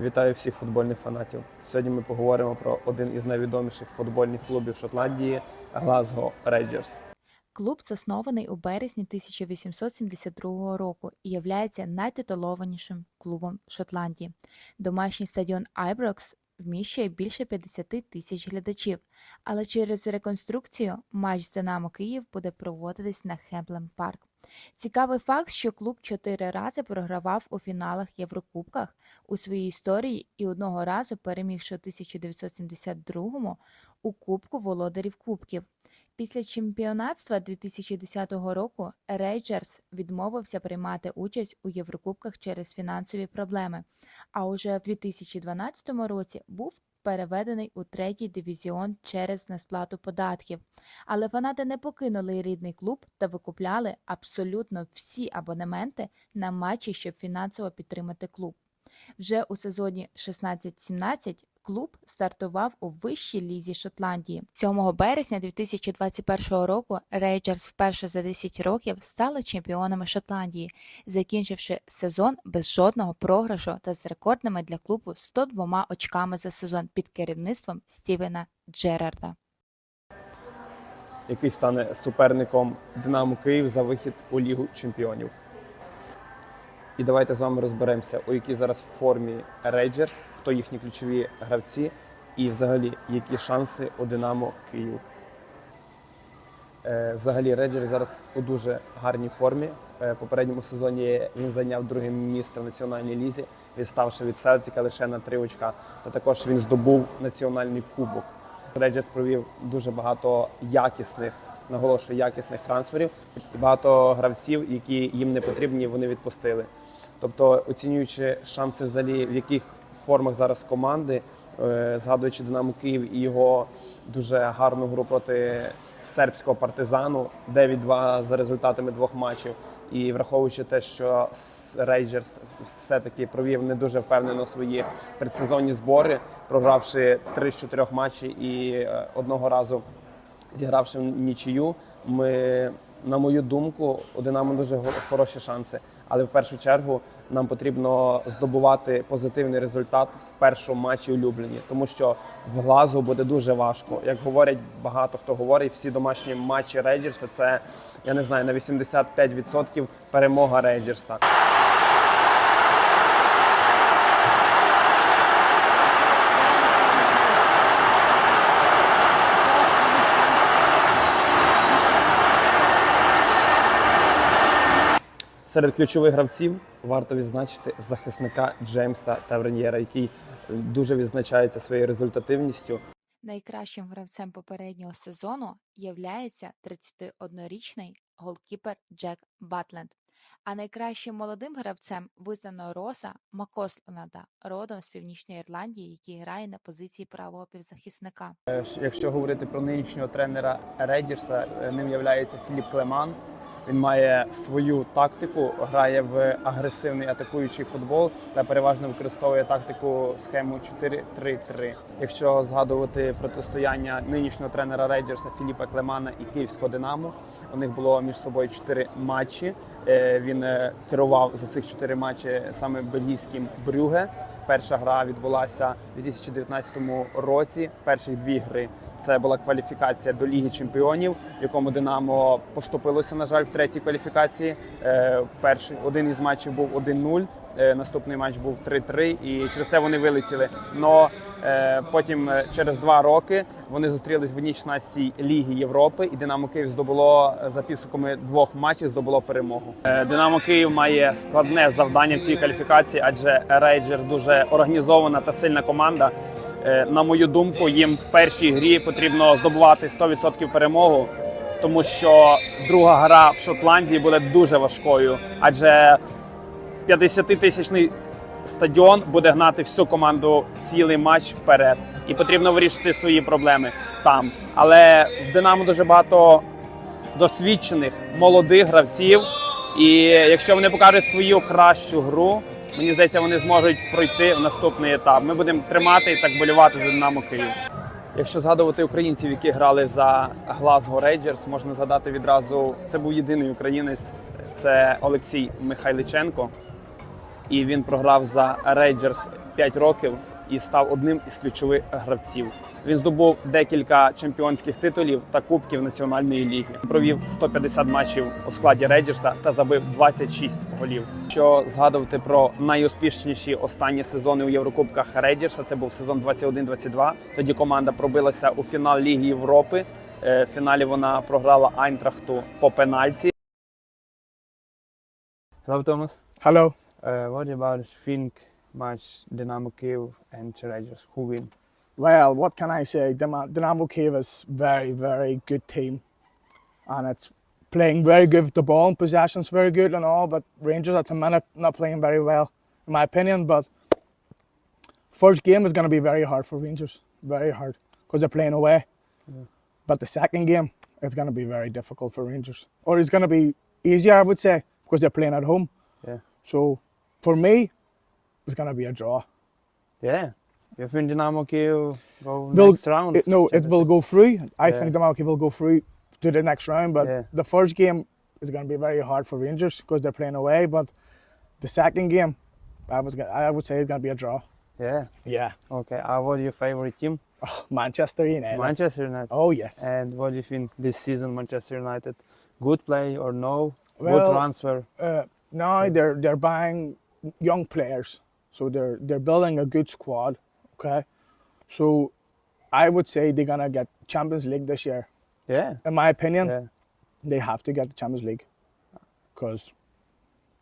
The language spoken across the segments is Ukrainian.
Вітаю всіх футбольних фанатів. Сьогодні ми поговоримо про один із найвідоміших футбольних клубів Шотландії Glasgow Rangers. Клуб заснований у березні 1872 року і являється найтитулованішим клубом Шотландії. Домашній стадіон Айброкс вміщує більше 50 тисяч глядачів, але через реконструкцію матч з Динамо Київ буде проводитись на Хемблен Парк. Цікавий факт, що клуб чотири рази програвав у фіналах Єврокубках у своїй історії і одного разу перемігши у 1972 у Кубку володарів Кубків. Після чемпіонатства 2010 року Рейджерс відмовився приймати участь у Єврокубках через фінансові проблеми, а уже в 2012 році був переведений у третій дивізіон через несплату податків. Але фанати не покинули рідний клуб та викупляли абсолютно всі абонементи на матчі, щоб фінансово підтримати клуб. Вже у сезоні 16-17 клуб стартував у вищій лізі Шотландії. 7 березня 2021 року Рейджерс вперше за 10 років стали чемпіонами Шотландії, закінчивши сезон без жодного програшу та з рекордними для клубу 102 очками за сезон під керівництвом Стівена Джерарда. який стане суперником Динамо Київ за вихід у Лігу Чемпіонів. І давайте з вами розберемося, у якій зараз формі Рейджерс, хто їхні ключові гравці, і взагалі які шанси у Динамо Київ. Е, Взагалі Рейджерс зараз у дуже гарній формі. Е, Попередньому сезоні він зайняв друге місце в національній лізі, відставши від Селтіка лише на три очка. Та також він здобув національний кубок. Рейджерс провів дуже багато якісних, наголошую, якісних трансферів. І багато гравців, які їм не потрібні, вони відпустили. Тобто, оцінюючи шанси взагалі, в яких формах зараз команди, е, згадуючи Динамо Київ і його дуже гарну гру проти сербського партизану 9-2 за результатами двох матчів. І враховуючи те, що Рейджерс все-таки провів не дуже впевнено свої предсезонні збори, програвши 3 з 4 матчів і е, одного разу зігравши нічию, ми, на мою думку, у Динамо дуже хороші шанси. Але в першу чергу нам потрібно здобувати позитивний результат в першому матчі улюблені, тому що в глазу буде дуже важко. Як говорять багато хто говорить, всі домашні матчі Рейджерса це я не знаю на 85% перемога Рейджерса. Серед ключових гравців варто відзначити захисника Джеймса Тавренєра, який дуже відзначається своєю результативністю. Найкращим гравцем попереднього сезону являється 31-річний голкіпер Джек Батленд. А найкращим молодим гравцем визнано Роса Макосланда, родом з Північної Ірландії, який грає на позиції правого півзахисника. Е, Якщо говорити про нинішнього тренера Рейджерса, е, ним є Філіп Клеман. Він має свою тактику, грає в агресивний атакуючий футбол та переважно використовує тактику схему 4-3-3. Якщо згадувати протистояння нинішнього тренера Рейджерса Філіпа Клемана і Київського Динамо, у них було між собою чотири матчі. Е, Він е, керував за цих чотири матчі саме бельгійським Брюге. Перша гра відбулася у 2019 році. Перші дві гри це була кваліфікація до Ліги Чемпіонів, в якому Динамо поступилося, на жаль, в третій кваліфікації. Е, Перший один із матчів був 1-0. е, Наступний матч був 3-3, і через те вони вилетіли. Но е, потім через два роки вони зустрілись в одній 16 Ліги Європи, і Динамо Київ здобуло за підсумками двох матчів здобуло перемогу. Динамо Київ має складне завдання в цій кваліфікації, адже Рейджер дуже організована та сильна команда. Е, На мою думку, їм в першій грі потрібно здобувати 100% перемогу, тому що друга гра в Шотландії буде дуже важкою, адже 50-тисячний стадіон буде гнати всю команду цілий матч вперед, і потрібно вирішити свої проблеми там. Але в Динамо дуже багато досвідчених молодих гравців. І якщо вони покажуть свою кращу гру, мені здається, вони зможуть пройти в наступний етап. Ми будемо тримати і так болювати за Динамо Київ. Якщо згадувати українців, які грали за Глазго Рейджерс, можна згадати відразу. Це був єдиний українець, це Олексій Михайличенко. І він програв за Рейджерс 25 років і став одним із ключових гравців. Він здобув декілька чемпіонських титулів та кубків національної ліги. Провів 150 матчів у складі Рейджерса та забив 26 голів. Що згадувати про найуспішніші останні сезони у Єврокубках Рейджерса, це був сезон 21-22. Тоді команда пробилася у фінал Ліги Європи. Е, В фіналі вона програла Айнтрахту по пенальті. Hello, Thomas. Hello. Uh, what about think match Dynamo Kiev and Rangers? Who win? Well, what can I say? Dyna- Dynamo Kiev is very, very good team, and it's playing very good with the ball and possession's very good and all. But Rangers at the minute not playing very well, in my opinion. But first game is going to be very hard for Rangers, very hard because they're playing away. But the second game is going to be very difficult for Rangers, or it's going to be easier, I would say, because they're playing at home. Yeah. So for me, it's going to be a draw. Yeah. You think Dynamo Kiev go Will- next round? It, no, it will go through. I Yeah. think Dynamo will go through to the next round, but Yeah. the first game is going to be very hard for Rangers because they're playing away. But the second game, I was gonna- I would say it's going to be a draw. Yeah. Yeah, Okay. Uh, what your favorite team? Manchester United. Manchester United. oh yes. And what do you think this season Manchester United? Good play or no? Good Well, transfer? Uh, now they're they're buying young players, so they're they're building a good squad. Okay, so I would say they're gonna get Champions League this year. Yeah. In my opinion, Yeah. they have to get the Champions League because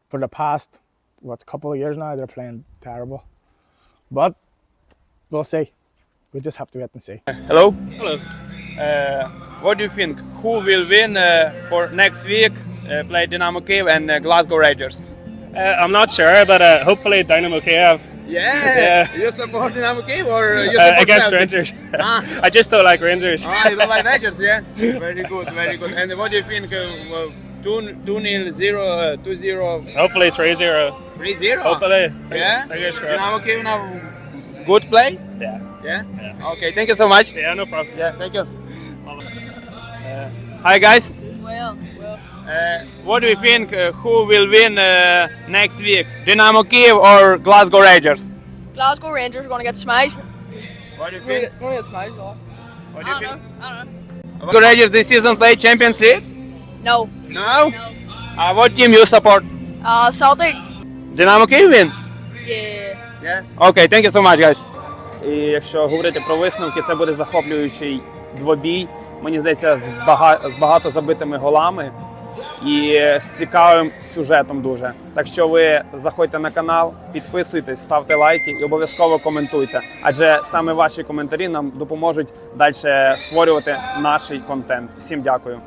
for the past what couple of years now they're playing terrible. But we'll see. We just have to wait and see. Hello. Hello. Uh, what do you think? Who will win uh, for next week? Uh, play Dynamo Kiev and uh, Glasgow Rangers. Uh, I'm not sure, but uh, hopefully Dynamo Kiev Yeah. Yeah. You support Dynamo Kiev or uh, you uh, against Celtic? Rangers. Ah. I just don't like Rangers. Ah, you don't like Rangers, yeah? Very good, very good. And what do you think? Uh, 2 2 nil 0 uh, 2 0 Hopefully 3-0. 3 0? Hopefully. Yeah? Fingers crossed. Dynamo Kiev now good play? Yeah. Yeah? Okay, thank you so much. Yeah, no problem. Yeah, thank you. Uh, hi guys. Well, well. Uh, what do you think? Uh, who will win uh, next week? Dynamo Kiev or Glasgow Rangers? Glasgow Rangers are going to get smashed. What do you Going think? to get smashed. though. What I don't know. I don't know. Glasgow Rangers this season play Champions League? No. No. No. Uh, what team you support? Uh, Celtic. Dynamo Kiev win? Yeah. Yeah. Окей, thank you so much, guys. І якщо говорити про висновки, це буде захоплюючий двобій. Мені здається, з, бага... з багато забитими голами і з цікавим сюжетом дуже. Так що ви заходьте на канал, підписуйтесь, ставте лайки і обов'язково коментуйте. Адже саме ваші коментарі нам допоможуть далі створювати наш контент. Всім дякую.